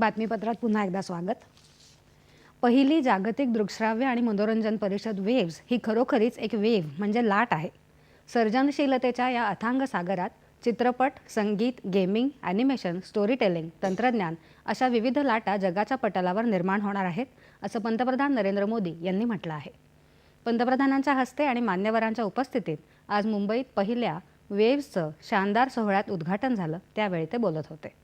बातमीपत्रात पुन्हा एकदा स्वागत. पहिली जागतिक दृकश्राव्य आणि मनोरंजन परिषद वेव्स ही खरोखरीच एक वेव्ह म्हणजे लाट आहे. सर्जनशीलतेच्या या अथांग सागरात चित्रपट संगीत गेमिंग ॲनिमेशन स्टोरी टेलिंग तंत्रज्ञान अशा विविध लाटा जगाच्या पटलावर निर्माण होणार आहेत असं पंतप्रधान नरेंद्र मोदी यांनी म्हटलं आहे. पंतप्रधानांच्या हस्ते आणि मान्यवरांच्या उपस्थितीत आज मुंबईत पहिल्या वेव्सचं शानदार सोहळ्यात उद्घाटन झालं त्यावेळी ते बोलत होते.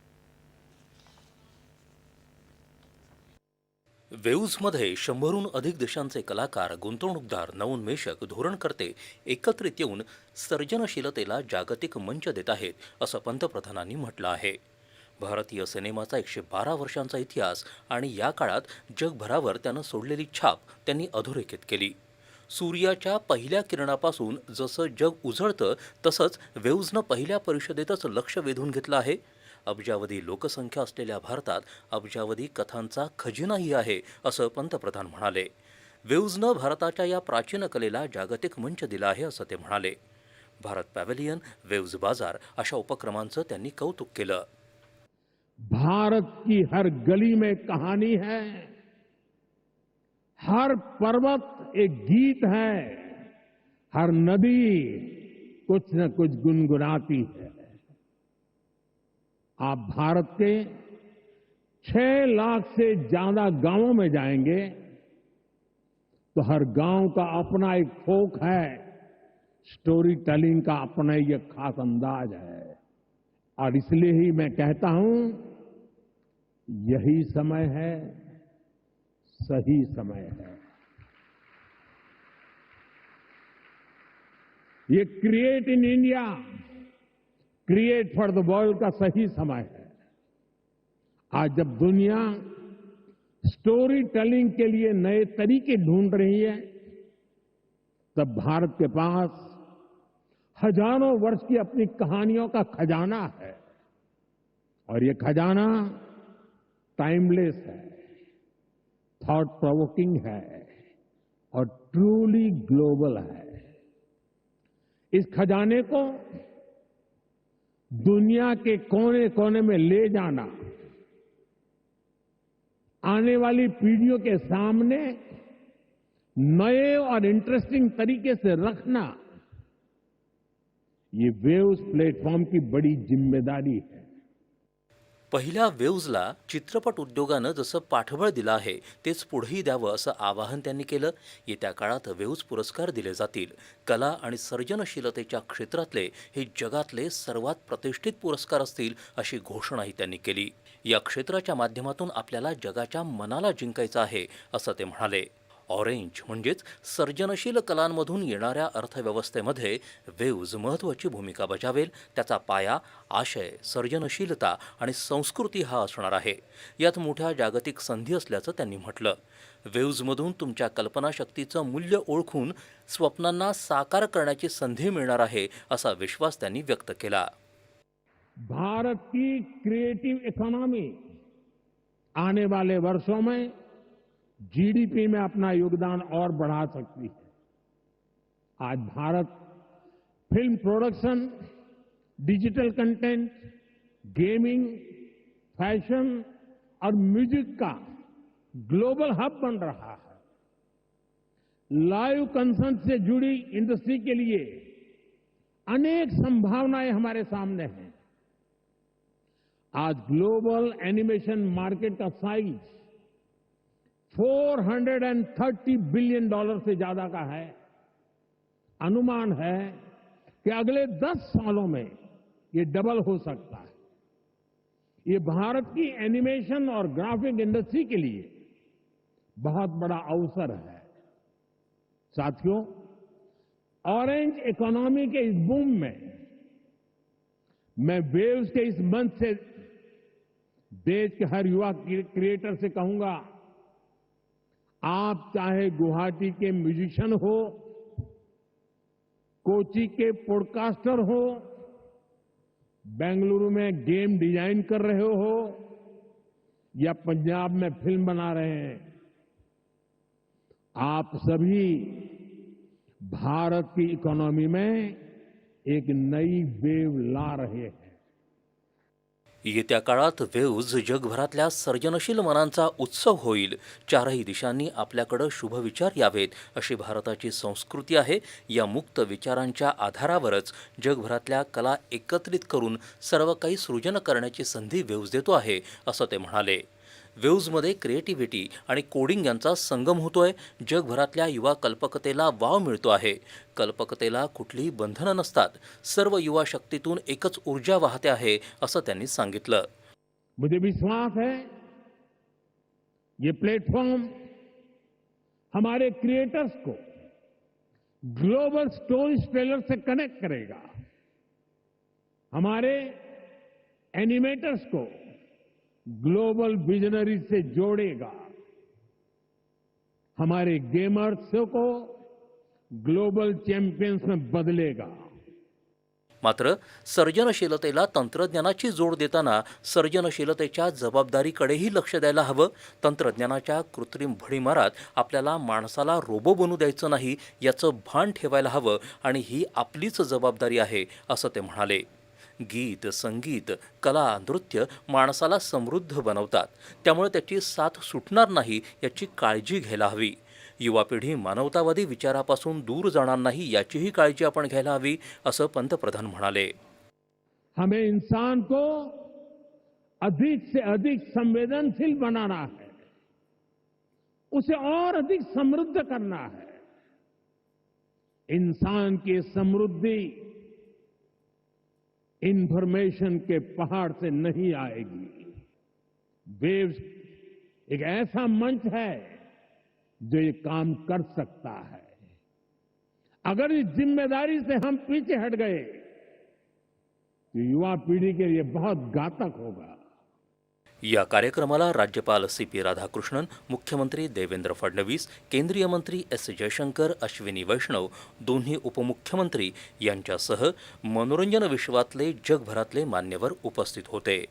वेव्जमध्ये शंभरहून अधिक देशांचे कलाकार गुंतवणूकदार नवोन्मेषक धोरणकर्ते एकत्रित येऊन सर्जनशीलतेला जागतिक मंच देत आहेत असं पंतप्रधानांनी म्हटलं आहे. भारतीय सिनेमाचा एकशे बारा वर्षांचा इतिहास आणि या काळात जगभरावर त्यानं सोडलेली छाप त्यांनी अधोरेखित केली. सूर्याच्या पहिल्या किरणापासून जसं जग उजळतं तसंच वेव्जनं पहिल्या परिषदेतच लक्ष वेधून घेतलं आहे. अब्जावधी लोकसंख्या असलेल्या भारतात अब्जावधी कथांचा खजिनाही आहे असं पंतप्रधान म्हणाले. वेव्जनं भारताच्या या प्राचीन कलेला जागतिक मंच दिला आहे असं ते म्हणाले. भारत पॅव्हलियन वेव्ज बाजार अशा उपक्रमांचं त्यांनी कौतुक केलं. भारत की हर गली में कहानी है। हर पर्वत एक गीत है। हर नदी कुछ न कुछ गुनगुनाती है। आप भारत के छह लाख से ज़्यादा गाँवों में जाएँगे तो हर गाँव का अपना एक फोक है। स्टोरी टेलिंग का अपना एक खास अंदाज है। और इसलिए ही मैं कहता हूँ, यही समय है, सही समय है। ये create in India. Create for the world का सही समय है। आज जब दुनिया स्टोरी टेलिंग के लिए नए तरीके ढूंढ रही है, तब भारत के पास हज़ारों वर्ष की अपनी कहानियों का खजाना है। और ये खजाना टाइमलेस है थॉट प्रोवोकिंग है, और ट्रूली ग्लोबल है। इस खजाने को दुनिया के कोने कोने में ले जाना। आने वाली पीढ़ियों के सामने नए और इंटरेस्टिंग तरीके से रखना, ये वेव्स प्लेटफॉर्म की बड़ी ज़िम्मेदारी है। पहिल्या वेव्जला चित्रपट उद्योगानं जसं पाठबळ दिलं आहे तेच पुढेही द्यावं असं आवाहन त्यांनी केलं. येत्या काळात वेव्ज पुरस्कार दिले जातील. कला आणि सर्जनशीलतेच्या क्षेत्रातले हे जगातले सर्वात प्रतिष्ठित पुरस्कार असतील अशी घोषणाही त्यांनी केली. या क्षेत्राच्या माध्यमातून आपल्याला जगाच्या मनाला जिंकायचं आहे असं ते म्हणाले. ऑरेंज म्हणजेच सर्जनशील कलांमधून येणाऱ्या अर्थव्यवस्थेमध्ये वेव्ज महत्त्वाची भूमिका बजावेल त्याचा पाया आशय सर्जनशीलता आणि संस्कृती हा असणार आहे. यात मोठ्या जागतिक संधी असल्याचं त्यांनी म्हटलं. वेव्जमधून तुमच्या कल्पनाशक्तीचं मूल्य ओळखून स्वप्नांना साकार करण्याची संधी मिळणार आहे असा विश्वास त्यांनी व्यक्त केला. भारत की क्रिएटिव इकोनॉमी आने वाले वर्षों में जीडीपी में अपना योगदान और बढ़ा सकती है। आज Bharat film production digital content gaming fashion और म्यूज़िक का ग्लोबल हब बन रहा है। लाइव कंसर्ट से जुड़ी इंडस्ट्री के लिए अनेक संभावनाएँ हमारे सामने हैं। आज ग्लोबल एनिमेशन मार्केट का साइज़ 430 बिलियन डॉलर से ज़्यादा का है। अनुमान है कि अगले 10 सालों में ये डबल हो सकता है। ये भारत की एनिमेशन और ग्राफिक इंडस्ट्री के लिए बहुत बड़ा अवसर है। साथियों ऑरेंज इकोनॉमी के इस बूम में मैं वेव्स के इस मंच से देश के हर युवा क्रिएटर से कहूँगा आप चाहे गुवाहाटी के म्यूजिशियन हो, कोची के पॉडकास्टर हो, बेंगलुरु में गेम डिज़ाइन कर रहे हो, या पंजाब में फ़िल्म बना रहे हैं, आप सभी भारत की इकोनॉमी में एक नई वेव ला रहे हैं। येत्या काळात वेव्ज जगभरातल्या सर्जनशील मनांचा उत्सव होईल. चारही दिशांनी आपल्याकडं शुभविचार यावेत अशी भारताची संस्कृती आहे. या मुक्त विचारांच्या आधारावरच जगभरातल्या कला एकत्रित करून सर्व काही सृजन करण्याची संधी वेव्ज देतो आहे असं ते म्हणाले. वेव्जमध्ये क्रिएटिव्हिटी आणि कोडिंग यांचा संगम होतोय. जगभरातल्या युवा कल्पकतेला वाव मिळतो आहे. कल्पकतेला कुठलीही बंधनं नसतात. सर्व युवा शक्तीतून एकच ऊर्जा वाहते आहे असं त्यांनी सांगितलं. मुझे विश्वास है ये प्लेटफॉर्म हमारे क्रिएटर्स को ग्लोबल स्टोरी टेलर से कनेक्ट करेगा. हमारे एनिमेटर्स को ग्लोबल विजनरी से जोड़ेगा। हमारे गेमर्स को ग्लोबल चॅम्पियन्स में बदलेगा। मात्र सर्जनशीलतेला तंत्रज्ञानाची जोड देताना सर्जनशीलतेच्या जबाबदारीकडेही लक्ष द्यायला हवं. तंत्रज्ञानाच्या कृत्रिम भडीमारात आपल्याला माणसाला रोबो बनू द्यायचं नाही याचं भान ठेवायला हवं आणि ही आपलीच जबाबदारी आहे असं ते म्हणाले. गीत, संगीत, कला, नृत्य माणसाला समृद्ध बनवतात. त्यामुळे त्याची साथ सुटणार नाही याची काळजी घ्यायला हवी. युवा पिढी मानवतावादी विचारापासून दूर जाणार नाही याचीही काळजी आपण घ्यायला हवी, असं पंतप्रधान म्हणाले. हमें इंसान को अधिक से अधिक संवेदनशील बनाना है। उसे और अधिक समृद्ध करना है। इंसान की समृद्धि इंफॉर्मेशन के पहाड़ से नहीं आएगी। वेव्स, एक ऐसा मंच है जो ये काम कर सकता है। अगर इस ज़िम्मेदारी से हम पीछे हट गए तो युवा पीढ़ी के लिए बहुत घातक होगा। या कार्यक्रमाला राज्यपाल सी पी राधाकृष्णन मुख्यमंत्री देवेंद्र फडणवीस केंद्रीय मंत्री एस जयशंकर अश्विनी वैष्णव दोन्ही उपमुख्यमंत्री यांच्यासह मनोरंजन विश्वातले जगभरातले मान्यवर उपस्थित होते.